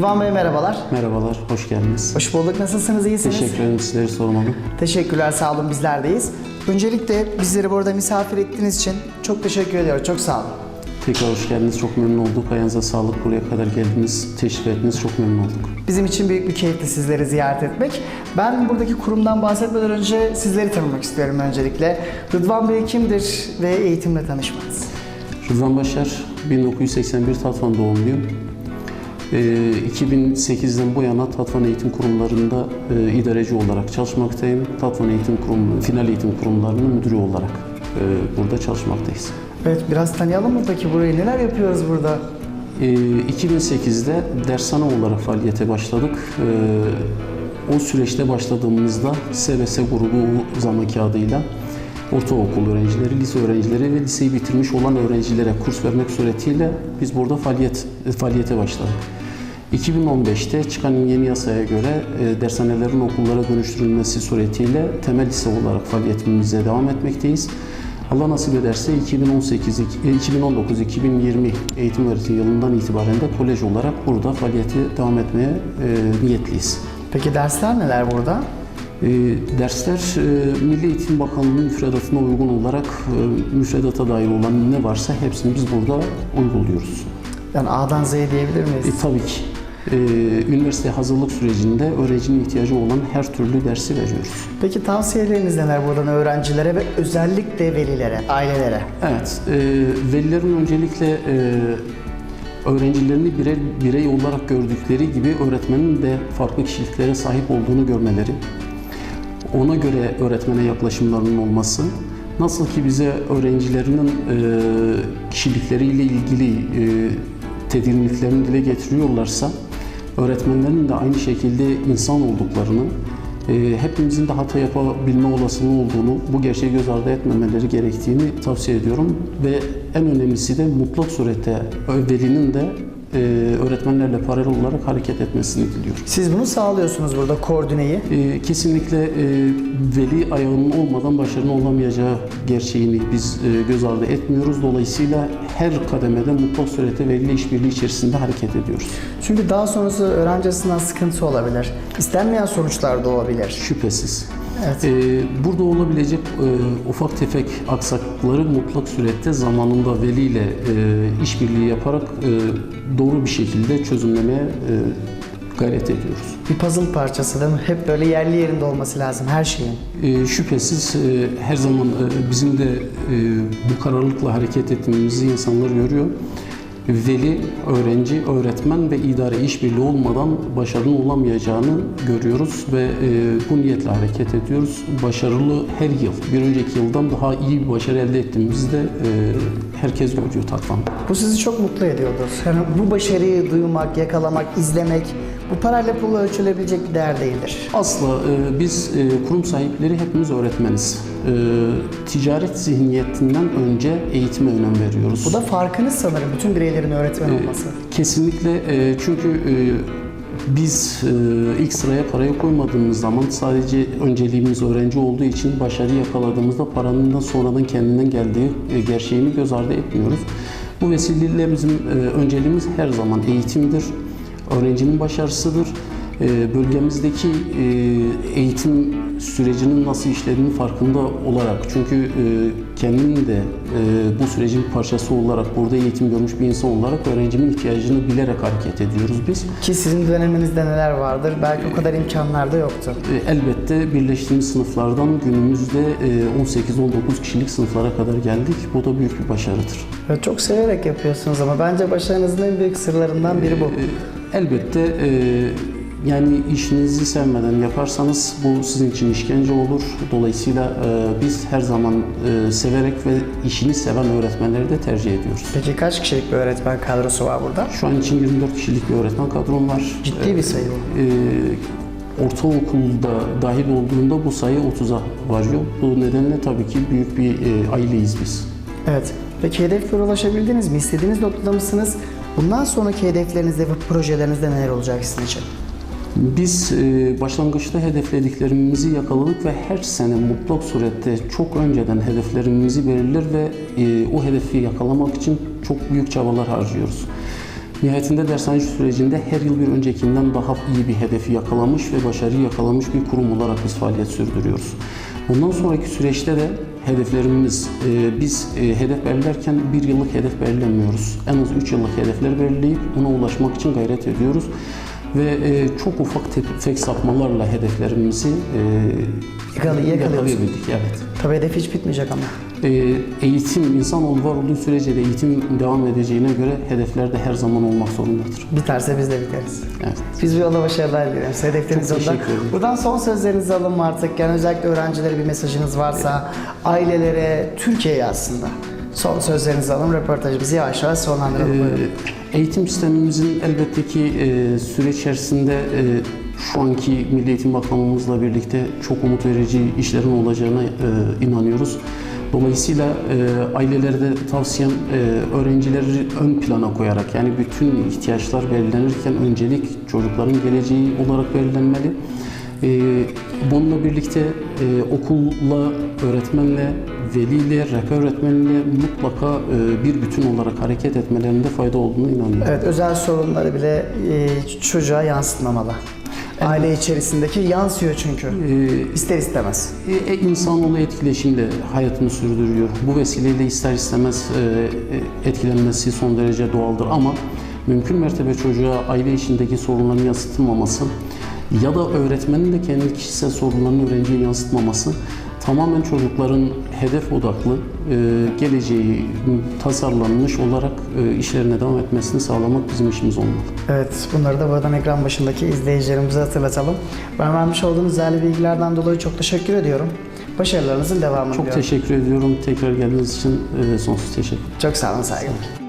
Rıdvan Bey merhabalar. Merhabalar, hoş geldiniz. Hoş bulduk. Nasılsınız? İyisiniz? Teşekkür ederim sizleri sormalı. Teşekkürler. Sağ olun. Bizlerdeyiz. Öncelikle bizleri burada misafir ettiğiniz için çok teşekkür ediyorum. Çok sağ olun. Tekrar hoş geldiniz, çok memnun olduk. Ayağınıza sağlık, buraya kadar geldiniz, teşrif ettiniz, çok memnun olduk. Bizim için büyük bir keyifti sizleri ziyaret etmek. Ben buradaki kurumdan bahsetmeden önce sizleri tanımak istiyorum öncelikle. Rıdvan Bey kimdir ve eğitimle tanışmanız? Rıdvan Başar, 1981 Tatvan doğumluyum. Ee, 2008'den bu yana Tatvan Eğitim Kurumlarında e, idareci olarak çalışmaktayım. Tatvan Eğitim Kurumu, final eğitim kurumlarının müdürü olarak e, burada çalışmaktayız. Evet, biraz tanıyalım mı peki burayı? Neler yapıyoruz burada? Ee, 2008'de dershane olarak faaliyete başladık. Ee, o süreçte başladığımızda SBS grubu o zamanki adıyla ortaokul öğrencileri, lise öğrencileri ve liseyi bitirmiş olan öğrencilere kurs vermek suretiyle biz burada faaliyet faaliyete başladık. 2015'te çıkan yeni yasaya göre e, dershanelerin okullara dönüştürülmesi suretiyle temel lise olarak faaliyetimize devam etmekteyiz. Allah nasip ederse 2018 e, 2019-2020 eğitim öğretim yılından itibaren de kolej olarak burada faaliyeti devam etmeye e, niyetliyiz. Peki dersler neler burada? E, dersler e, Milli Eğitim Bakanlığı'nın müfredatına uygun olarak e, müfredata dair olan ne varsa hepsini biz burada uyguluyoruz. Yani A'dan Z'ye diyebilir miyiz? E, tabii ki. E, üniversite hazırlık sürecinde öğrencinin ihtiyacı olan her türlü dersi veriyoruz. Peki tavsiyeleriniz neler buradan öğrencilere ve özellikle velilere, ailelere? Evet, e, velilerin öncelikle e, öğrencilerini birey, birey olarak gördükleri gibi öğretmenin de farklı kişiliklere sahip olduğunu görmeleri, ona göre öğretmene yaklaşımlarının olması, nasıl ki bize öğrencilerinin e, kişilikleriyle ilgili e, tedirginliklerini dile getiriyorlarsa, öğretmenlerin de aynı şekilde insan olduklarını, e, hepimizin de hata yapabilme olasılığı olduğunu, bu gerçeği göz ardı etmemeleri gerektiğini tavsiye ediyorum. Ve en önemlisi de mutlak surette velinin de e, öğretmenlerle paralel olarak hareket etmesini diliyorum. Siz bunu sağlıyorsunuz burada koordineyi. E, kesinlikle e, veli ayağının olmadan başarının olamayacağı gerçeğini biz e, göz ardı etmiyoruz. Dolayısıyla her kademede mutlak surette veli işbirliği içerisinde hareket ediyoruz. Çünkü daha sonrası öğrenci açısından sıkıntı olabilir. İstenmeyen sonuçlar da olabilir. Şüphesiz. Evet. Ee, burada olabilecek e, ufak tefek aksaklıkları mutlak surette zamanında veliyle e, işbirliği yaparak e, doğru bir şekilde çözümlemeye e, gayret ediyoruz. Bir puzzle parçası değil mi? Hep böyle yerli yerinde olması lazım her şeyin. E, şüphesiz e, her zaman e, bizim de e, bu kararlılıkla hareket ettiğimizi insanlar görüyor. Veli, öğrenci, öğretmen ve idare işbirliği olmadan başarının olamayacağını görüyoruz ve e, bu niyetle hareket ediyoruz. Başarılı her yıl, bir önceki yıldan daha iyi bir başarı elde ettiğimizi de e, herkes görüyor Tatvan'da. Bu sizi çok mutlu ediyordur. Yani bu başarıyı duymak, yakalamak, izlemek bu parayla pulla ölçülebilecek bir değer değildir. Asla e, biz e, kurum sahipleri hepimiz öğretmeniz. E, ticaret zihniyetinden önce eğitime önem veriyoruz. Bu da farkınız sanırım bütün bireylerin öğretmen olması. Kesinlikle e, çünkü e, biz e, ilk sıraya parayı koymadığımız zaman sadece önceliğimiz öğrenci olduğu için başarı yakaladığımızda paranın da sonradan kendinden geldiği e, gerçeğini göz ardı etmiyoruz. Bu vesileyle bizim e, önceliğimiz her zaman eğitimdir, öğrencinin başarısıdır. E, bölgemizdeki e, eğitim sürecinin nasıl işlediğini farkında olarak çünkü e, kendim de e, bu sürecin parçası olarak burada eğitim görmüş bir insan olarak öğrencimin ihtiyacını bilerek hareket ediyoruz biz. Ki sizin döneminizde neler vardır? Belki o kadar imkanlar da yoktu. Elbette birleştiğimiz sınıflardan günümüzde e, 18-19 kişilik sınıflara kadar geldik. Bu da büyük bir başarıdır. Çok severek yapıyorsunuz ama bence başarınızın en büyük sırlarından biri bu. E, elbette e, yani işinizi sevmeden yaparsanız bu sizin için işkence olur. Dolayısıyla e, biz her zaman e, severek ve işini seven öğretmenleri de tercih ediyoruz. Peki kaç kişilik bir öğretmen kadrosu var burada? Şu an için 24 kişilik bir öğretmen kadrom var. Ciddi bir sayı bu. Ee, ortaokulda dahil olduğunda bu sayı 30'a varıyor. Bu nedenle tabii ki büyük bir e, aileyiz biz. Evet. Peki hedeflere ulaşabildiniz mi? İstediğiniz noktada mısınız? Bundan sonraki hedeflerinizde ve projelerinizde neler olacak sizin için? Biz e, başlangıçta hedeflediklerimizi yakaladık ve her sene mutlak surette çok önceden hedeflerimizi belirler ve e, o hedefi yakalamak için çok büyük çabalar harcıyoruz. Nihayetinde dershane sürecinde her yıl bir öncekinden daha iyi bir hedefi yakalamış ve başarıyı yakalamış bir kurum olarak biz faaliyet sürdürüyoruz. Bundan sonraki süreçte de hedeflerimiz, e, biz e, hedef belirlerken bir yıllık hedef belirlemiyoruz. En az 3 yıllık hedefler belirleyip ona ulaşmak için gayret ediyoruz. Ve e, çok ufak tefek sapmalarla hedeflerimizi e, Yakala- yakalayabildik. Evet. Tabii hedef hiç bitmeyecek ama. E, eğitim, insanoğlu var olduğu sürece de eğitim devam edeceğine göre hedefler de her zaman olmak zorundadır. Biterse biz de biteriz. Evet. Biz bu yolda başarılar diliyoruz. Hedefleriniz ederim. Buradan son sözlerinizi alın artık? Yani özellikle öğrencilere bir mesajınız varsa, ailelere, Türkiye'ye aslında. Son sözlerinizi alın, röportajımızı yavaş yavaş sonlandıralım. Ee, Eğitim sistemimizin elbette ki e, süreç içerisinde e, şu anki Milli Eğitim Bakanlığımızla birlikte çok umut verici işlerin olacağına e, inanıyoruz. Dolayısıyla e, ailelere de tavsiyem e, öğrencileri ön plana koyarak yani bütün ihtiyaçlar belirlenirken öncelik çocukların geleceği olarak belirlenmeli. E, bununla birlikte e, okulla, öğretmenle, veliyle, rehber öğretmenle mutlaka e, bir bütün olarak hareket etmelerinde fayda olduğunu inanıyorum. Evet, özel sorunları bile e, çocuğa yansıtmamalı. Aile içerisindeki yansıyor çünkü. E, İster istemez. E, e, insanoğlu etkileşimle hayatını sürdürüyor. Bu vesileyle ister istemez e, e, etkilenmesi son derece doğaldır ama mümkün mertebe çocuğa aile içindeki sorunların yansıtılmaması ya da öğretmenin de kendi kişisel sorunlarını öğrenciye yansıtmaması tamamen çocukların hedef odaklı e, geleceği tasarlanmış olarak e, işlerine devam etmesini sağlamak bizim işimiz olmalı. Evet, bunları da buradan ekran başındaki izleyicilerimize hatırlatalım. Ben vermiş olduğunuz değerli bilgilerden dolayı çok teşekkür ediyorum. Başarılarınızın devamını Çok diliyorum. teşekkür ediyorum. Tekrar geldiğiniz için e, sonsuz teşekkür Çok sağ olun, saygılar.